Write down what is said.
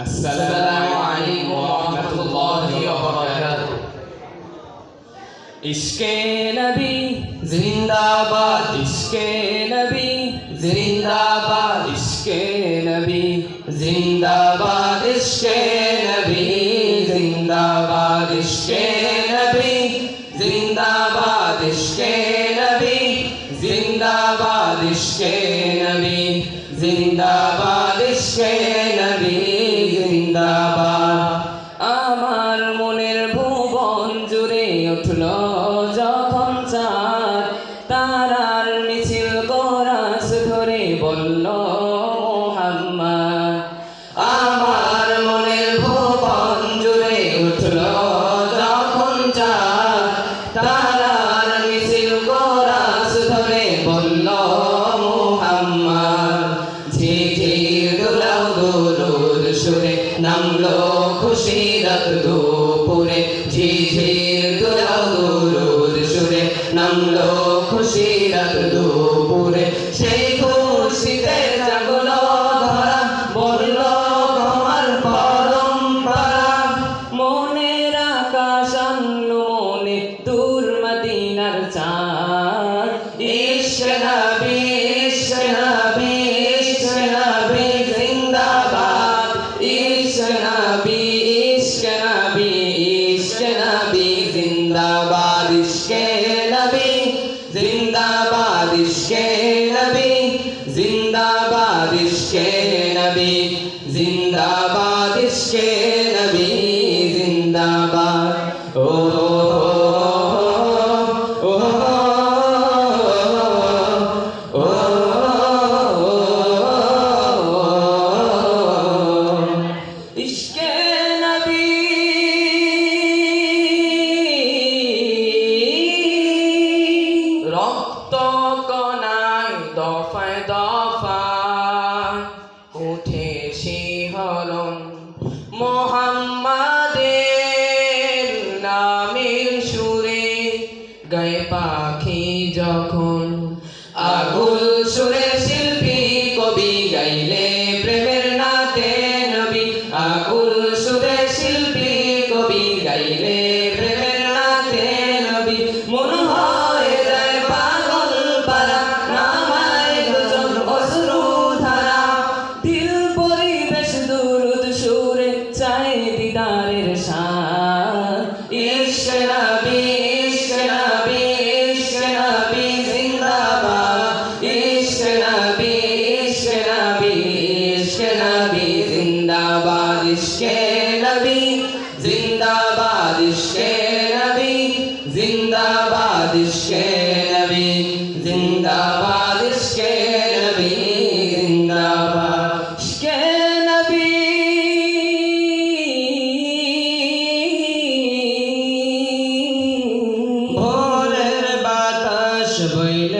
السلام علیکم اللہ وبرکاتہ عشق نبی زندہ باد عشق نبی زندہ باد عشق نبی زندہ باد عشق نبی زندہ باد عشق نبی زندہ باد عشق نبی زندہ باد عشق نبی زندہ باد عشق نبی জিন্দাবাদ। আমার মনের ভুবন জুড়ে উঠল জল জিন্দাবাদ ইশকে নবী জিন্দাবাদ ইশকে নবী ও সুরেশে নবী জিন্দাবাদ ইশকে নবী জিন্দাবাদ ইশকে নবী জিন্দাবাদ ইশকে নবী জিন্দাবাদ বইলে